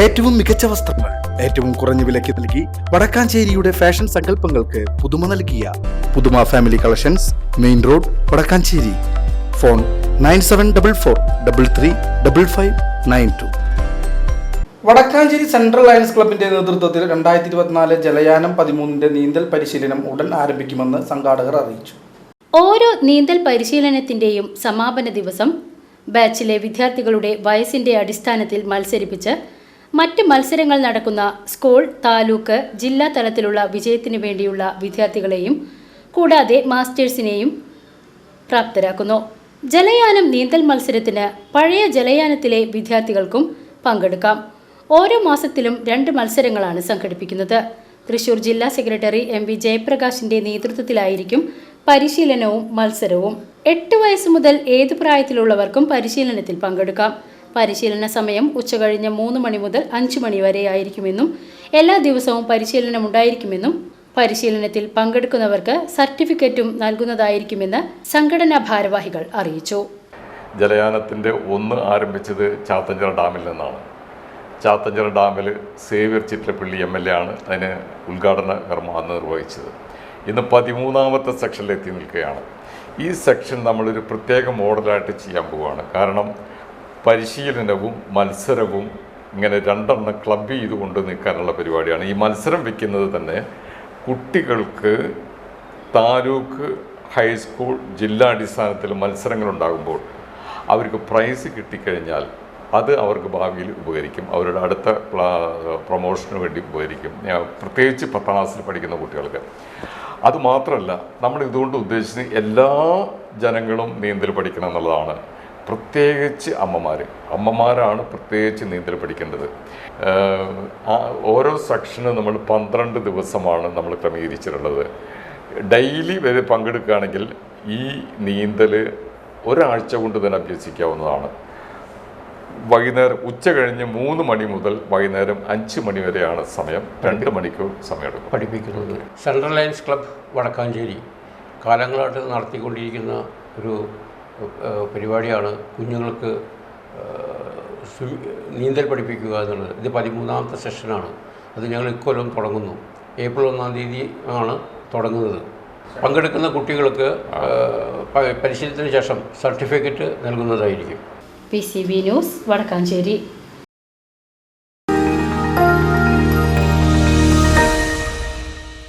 ഏറ്റവും മികച്ച വസ്ത്രങ്ങൾ ഏറ്റവും കുറഞ്ഞ വിലയ്ക്ക് നൽകി വടക്കാഞ്ചേരിയുടെ ഫാഷൻ സങ്കല്പങ്ങൾക്ക് പുതുമ നൽകിയ പുതുമ family collections main road Vadakkanchery. Phone nine seven double four double three double five nine two. Vadakkanchery central lions ക്ലബിന്റെ നേതൃത്വത്തിൽ രണ്ടായിരത്തി ഇരുപത്തിനാല് ജലയാനം പതിമൂന്നിന്റെ നീന്തൽ പരിശീലനം ഉടൻ ആരംഭിക്കുമെന്ന് സംഘാടകർ അറിയിച്ചു. ഓരോ നീന്തൽ പരിശീലനത്തിന്റെയും സമാപന ദിവസം ബാച്ചിലെ വിദ്യാർത്ഥികളുടെ വയസ്സിന്റെ അടിസ്ഥാനത്തിൽ മത്സരിപ്പിച്ച് മറ്റ് മത്സരങ്ങൾ നടക്കുന്ന സ്കൂൾ താലൂക്ക് ജില്ലാ തലത്തിലുള്ള വിജയത്തിന് വേണ്ടിയുള്ള വിദ്യാർത്ഥികളെയും കൂടാതെ മാസ്റ്റേഴ്സിനെയും പ്രാപ്തരാക്കുന്നു. ജലയാനം നീന്തൽ മത്സരത്തിന് പഴയ ജലയാനത്തിലെ വിദ്യാർത്ഥികൾക്കും പങ്കെടുക്കാം. ഓരോ മാസത്തിലും രണ്ട് മത്സരങ്ങളാണ് സംഘടിപ്പിക്കുന്നത്. തൃശൂർ ജില്ലാ സെക്രട്ടറി എം വി ജയപ്രകാശിന്റെ നേതൃത്വത്തിലായിരിക്കും പരിശീലനവും മത്സരവും. എട്ട് വയസ്സ് മുതൽ ഏത് പ്രായത്തിലുള്ളവർക്കും പരിശീലനത്തിൽ പങ്കെടുക്കാം. പരിശീലന സമയം ഉച്ചകഴിഞ്ഞ് മൂന്ന് മണി മുതൽ അഞ്ച് മണി വരെ ആയിരിക്കുമെന്നും എല്ലാ ദിവസവും പരിശീലനം ഉണ്ടായിരിക്കുമെന്നും പരിശീലനത്തിൽ പങ്കെടുക്കുന്നവർക്ക് സർട്ടിഫിക്കറ്റും നൽകുന്നതായിരിക്കുമെന്ന് സംഘടനാ ഭാരവാഹികൾ അറിയിച്ചു. ജലയാനത്തിന്റെ ഒന്ന് ആരംഭിച്ചത് ചാത്തഞ്ചിറ ഡാമിൽ നിന്നാണ്. ചാത്തഞ്ചിറ ഡാമിൽ Xavier Chittilappilly M L A ആണ് അതിന് ഉദ്ഘാടന കർമ്മം അന്ന് നിർവഹിച്ചത്. ഇന്ന് പതിമൂന്നാമത്തെ സെക്ഷനിലെത്തി നിൽക്കുകയാണ്. ഈ സെക്ഷൻ നമ്മളൊരു പ്രത്യേക മോഡലായിട്ട് ചെയ്യാൻ പോവുകയാണ്. കാരണം പരിശീലനവും മത്സരവും ഇങ്ങനെ രണ്ടെണ്ണം ക്ലബ് ചെയ്തുകൊണ്ട് നിൽക്കാനുള്ള പരിപാടിയാണ്. ഈ മത്സരം വയ്ക്കുന്നത് തന്നെ കുട്ടികൾക്ക് താലൂക്ക് ഹൈസ്കൂൾ ജില്ലാ അടിസ്ഥാനത്തിൽ മത്സരങ്ങളുണ്ടാകുമ്പോൾ അവർക്ക് പ്രൈസ് കിട്ടിക്കഴിഞ്ഞാൽ അത് അവർക്ക് ഭാവിയിൽ ഉപകരിക്കും. അവരുടെ അടുത്ത പ്രൊമോഷന് വേണ്ടി ഉപകരിക്കും. പ്രത്യേകിച്ച് പത്താം ക്ലാസ്സിൽ പഠിക്കുന്ന കുട്ടികൾക്ക്. അതുമാത്രമല്ല നമ്മൾ ഇതുകൊണ്ട് ഉദ്ദേശിച്ചത് എല്ലാ ജനങ്ങളും നീന്തൽ പഠിക്കണം എന്നുള്ളതാണ്. പ്രത്യേകിച്ച് അമ്മമാർ അമ്മമാരാണ് പ്രത്യേകിച്ച് നീന്തൽ പഠിക്കേണ്ടത്. ഓരോ സെക്ഷനും നമ്മൾ പന്ത്രണ്ട് ദിവസമാണ് നമ്മൾ ക്രമീകരിച്ചിട്ടുള്ളത്. ഡെയിലി വരെ പങ്കെടുക്കുകയാണെങ്കിൽ ഈ നീന്തൽ ഒരാഴ്ച കൊണ്ട് തന്നെ അഭ്യസിക്കാവുന്നതാണ്. വൈകുന്നേരം ഉച്ച കഴിഞ്ഞ് മൂന്ന് മണി മുതൽ വൈകുന്നേരം അഞ്ച് മണി വരെയാണ് സമയം. രണ്ട് മണിക്കൂർ സമയമെടുക്കും. പഠിപ്പിക്കുന്നത്. Central lions club Vadakkanchery. കാലങ്ങളായിട്ട് നടത്തിക്കൊണ്ടിരിക്കുന്ന ഒരു പരിപാടിയാണ് കുഞ്ഞുങ്ങൾക്ക് നീന്തൽ പഠിപ്പിക്കുക എന്നുള്ളത്. ഇത് പതിമൂന്നാമത്തെ സെഷനാണ്. അത് ഞങ്ങൾ ഇക്കൊല്ലം തുടങ്ങുന്നു. ഏപ്രിൽ ഒന്നാം തീയതി ആണ് തുടങ്ങുന്നത്. പങ്കെടുക്കുന്ന കുട്ടികൾക്ക് പരിശീലനത്തിന് ശേഷം സർട്ടിഫിക്കറ്റ് നൽകുന്നതായിരിക്കും. P C B news Vadakkanchery.